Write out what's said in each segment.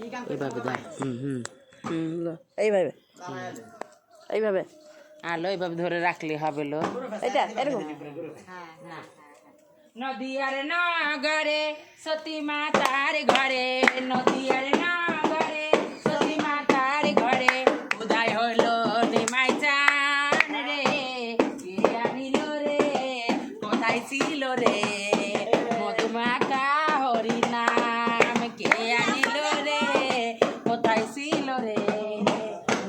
এইভাবে ধর হুম হুম। এইভাবে। এইভাবে। আর লো এইভাবে ধরে রাখলে হবে লো। এটা এরকম। নদিয়ার নগরে সতী মাতার ঘরে। নদিয়ার নগরে সতী মাতার ঘরে। উদয় হলো নিমাই চান রে। কে আনিল রে? কোথায় ছিল রে?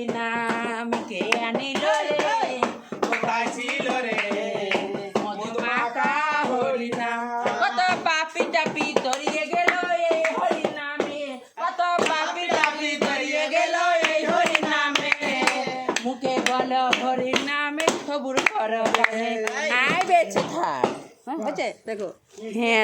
হরি নাম কে আনিল রে? কোথায় ছিল রে? হরি নাম কত পাপি টাপি তরিয়ে গেল এই হরি নামে। কত পাপি টাপি তরিয়ে গেল এই হরি নামে। মুখে বল হরি নামে খবর কর আয় বেঁচে থাক। হ্যাঁ দেখো। হ্যাঁ